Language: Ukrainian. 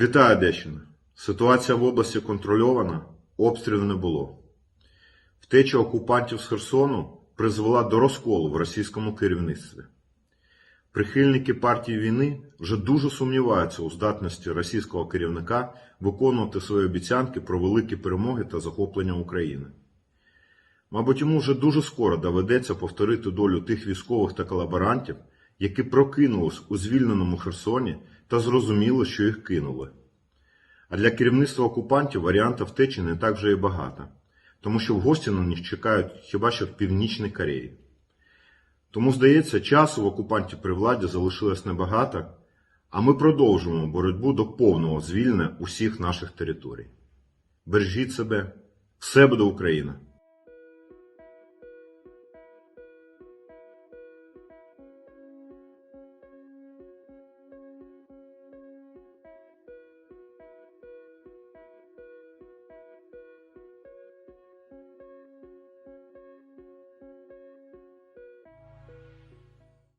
Вітаю Одещина. Ситуація в області контрольована, обстрілів не було. Втеча окупантів з Херсону призвела до розколу в російському керівництві. Прихильники партії війни вже дуже сумніваються у здатності російського керівника виконувати свої обіцянки про великі перемоги та захоплення України. Мабуть, йому вже дуже скоро доведеться повторити долю тих військових та колаборантів, які прокинулись у звільненому Херсоні та зрозуміли, що їх кинули. А для керівництва окупантів варіантів втечі не так вже і багато, тому що в гості на них чекають хіба що в Північній Кореї. Тому, здається, часу в окупантів при владі залишилось небагато, а ми продовжуємо боротьбу до повного звільнення усіх наших територій. Бережіть себе, все буде Україна!